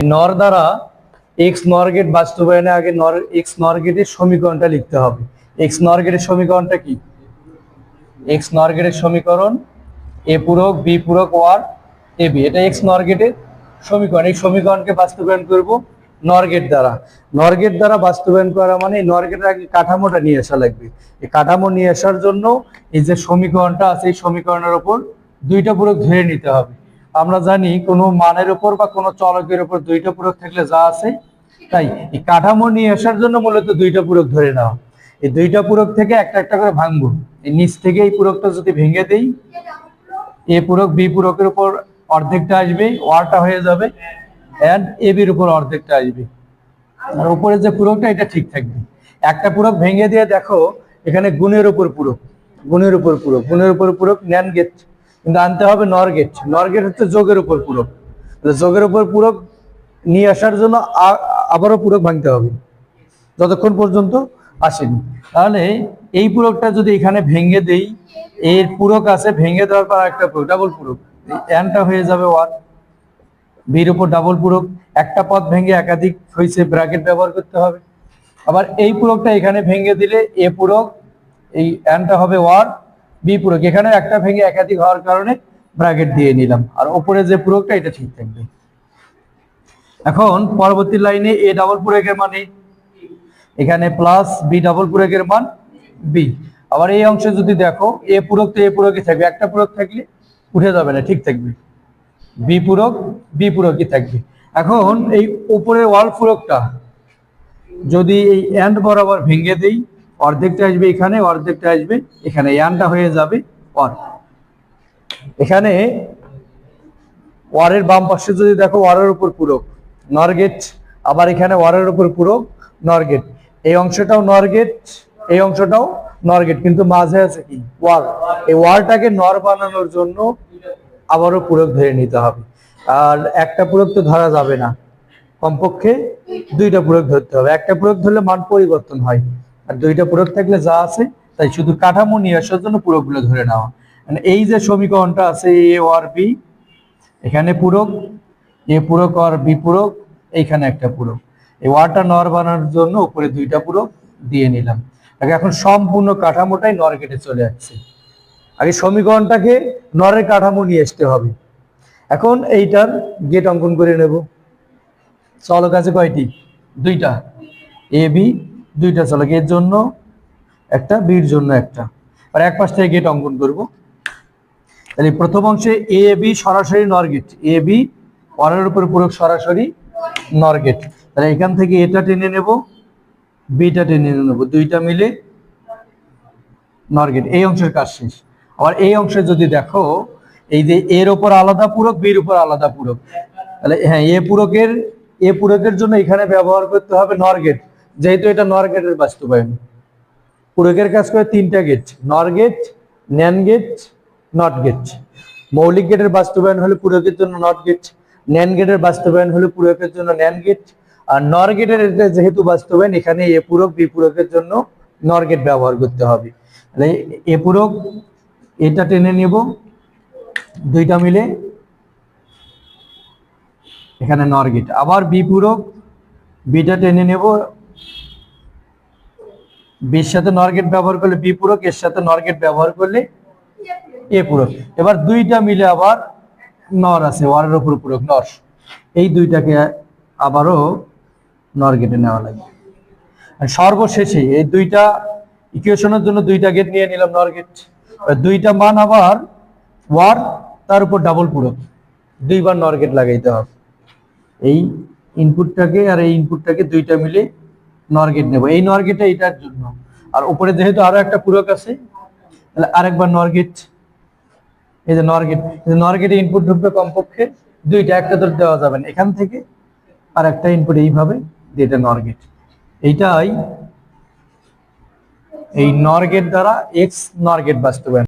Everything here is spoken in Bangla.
নর দ্বারা এক্স নর গেট বাস্তবায়নে আগে নর এক্স নর গেটের সমীকরণটা লিখতে হবে। এক্স নর গেটের সমীকরণটা কি? এক্স নর গেটের সমীকরণ এ পূরক বি পূরক ওয়ার এ বি এটা এক্স নর গেটের সমীকরণ। এই সমীকরণকে বাস্তবায়ন করব নর গেট দ্বারা। নর গেট দ্বারা বাস্তবায়ন করা মানে এই নর গেটের আগে কাঠামোটা নিয়ে আসা লাগবে। এই কাঠামো নিয়ে আসার জন্য এই যে সমীকরণটা আছে, এই সমীকরণের উপর দুইটা পূরক ধরে নিতে হবে। আমরা জানি কোনো মানের উপর বা কোনো চলকের উপর দুইটা পূরক থাকলে যা আছে, তাই। এই কাঠামো নিয়ে আসার জন্য মূলত দুইটা পূরক ধরে নেওয়া। এই দুইটা পূরক থেকে একটা একটা করে ভাঙবো। এই নিচ থেকে এই পূরকটা যদি ভেঙে দেই, এ পূরক বি পূরকের উপর অর্ধেকটা আসবে, ওয়ারটা হয়ে যাবে অ্যান্ড এ বির উপর অর্ধেকটা আসবে। আর উপরে যে পূরকটা, এটা ঠিক থাকবে। একটা পূরক ভেঙে দিয়ে দেখো, এখানে গুণের উপর পূরক, গুণের উপর পূরক, গুণের উপর পূরক ন্যান গেট কিন্তু আনতে হবে নরগেট। নরগেট হচ্ছে যোগের উপর পূরক। যোগের উপর পূরক নিয়ে আসার জন্য আবারও পূরক ভাঙতে হবে। যতক্ষণ পর্যন্ত আসেনি। তাহলে এই পূরকটা যদি এখানে ভেঙে দেই, এর পূরক আছে, ভেঙে দেওয়ার পর একটা পূরক ডাবল পূরক। এনটা হয়ে যাবে ওয়ান বির উপর ডাবল পূরক। একটা পথ ভেঙে একাধিক হয়েছে ব্র্যাকেট ব্যবহার করতে হবে। আবার এই পূরকটা এখানে ভেঙে দিলে এ পূরক, এই এনটা হবে ওয়ার বি পূরক এখানে একটা ভেঙে একাধিক হওয়ার কারণে ব্র্যাকেট দিয়ে নিলাম। আর উপরে যে পূরকটা, এটা ঠিক থাকবে। এখন পরবর্তী লাইনে এ ডাবল পূরকের মানে। এখানে প্লাস বি ডাবল পূরকের মান বি আবার এই অংশে যদি দেখো, এ পূরক তো এ পূরকই থাকবে। একটা পূরক থাকলে উঠে যাবে না, ঠিক থাকবে। বি পূরক বি পূরকই থাকবে। এখন এই উপরের ওয়াল পূরকটা, যদি এই এন্ড বরাবর ভেঙে দেই অর্ধেকটা আসবে এখানে, অর্ধেকটা আসবে এখানে। ইয়ানটা হয়ে যাবে অর। এখানে ওয়ারের বাম পাশে যদি দেখো ওয়ারের উপর পূরক নরগেট আবার এখানে ওয়ারের উপর পূরক নরগেট এই অংশটাও নরগেট এই অংশটাও নরগেট কিন্তু মাঝে আছে কি? ওয়ার এই ওয়ারটাকে নর বানানোর জন্য আবারও পূরক ধরে নিতে হবে। আর একটা পূরক তো ধরা যাবে না। কমপক্ষে দুইটা পূরক ধরতে হবে। একটা পূরক ধরলে মান পরিবর্তন হয়। আর দুইটা পূরক থাকলে যা আছে, তাই শুধু কাঠামো নিয়ে আসার জন্য পূরকগুলো ধরে নেওয়া। মানে এই যে সমীকরণটা আছে, এ আর বি, এখানে পূরক এ পূরক আর বি পূরক এইখানে একটা পূরক এই ওয়ারটা নর বানানোর জন্য উপরে দুইটা পূরক দিয়ে নিলাম। এখন সম্পূর্ণ কাঠামোটাই নর কেটে চলে যাচ্ছে আগে সমীকরণটাকে নরের কাঠামো নিয়ে আসতে হবে। এখন এইটার গেট অঙ্কন করে নেব। চলক আছে কয়টি? দুইটা। এ, বি দুইটা চলক এর জন্য একটা, বির জন্য একটা। আর এক পাশ থেকে গেট অঙ্কন করব। তাহলে প্রথম অংশে এ বি সরাসরি নর গেট এ বি ওয়ানের উপর পূরক সরাসরি নর গেট তাহলে এখান থেকে এটা টেনে নেব বিটা টেনে নেব, দুইটা মিলে নরগেট এই অংশের কাজ শেষ। আবার এই অংশে যদি দেখো, এই যে এর উপর আলাদা পূরক বির উপর আলাদা পূরক। তাহলে হ্যাঁ এ পূরকের এ পূরকের জন্য এখানে ব্যবহার করতে হবে নর গেট যেহেতু এটা নর গেটের বাস্তবায়ন। পূরকের কাজ করে তিনটা gate NOR gate NAND gate NOT gate মৌলিক গেটের বাস্তবায়ন হলে পূরকের জন্য নট গেট ন্যান গেটের বাস্তবায়ন হলে পূরকের জন্য ন্যান গেট আর নর গেটের যেহেতু বাস্তবায়ন, এখানে এ পূরক বি পূরকের জন্য নর গেট ব্যবহার করতে হবে। এ পূরক, এটা টেনে নেব, দুইটা মিলে। এখানে নর গেট আবার বি পূরক বিটা টেনে নেব বির সাথে নর গেট ব্যবহার করলে বি পূরক এর সাথে নর গেট ব্যবহার করলে এ পূরক। এবার দুইটা মিলে আবার নর আছে ওয়ারের উপর পূরক নর এই দুইটাকে আবারও নর গেটে নেওয়া লাগবে। সর্বশেষে এই দুইটা ইকুয়েশনের জন্য দুইটা গেট নিয়ে নিলাম নর গেট দুইটা মান আবার ওয়ার তার উপর ডাবল পূরক। দুইবার নর গেট লাগাইতে হবে। এই ইনপুটটাকে আর এই ইনপুটটাকে দুইটা মিলে নর গেট নেব। এই নর গেটটা এটার জন্য। আর উপরে যেহেতু আরও একটা পূরক আছে, তাহলে আরেকবার নর গেট এই যে নর গেট নর গেটে ইনপুট ঢুকবে কমপক্ষে দুইটা, একটা তো দেওয়া যাবে এখান থেকে আর একটা ইনপুট এইভাবে এটা নর গেট এইটাই এই নর গেট দ্বারা এক্স নর গেট বাস্তবায়ন।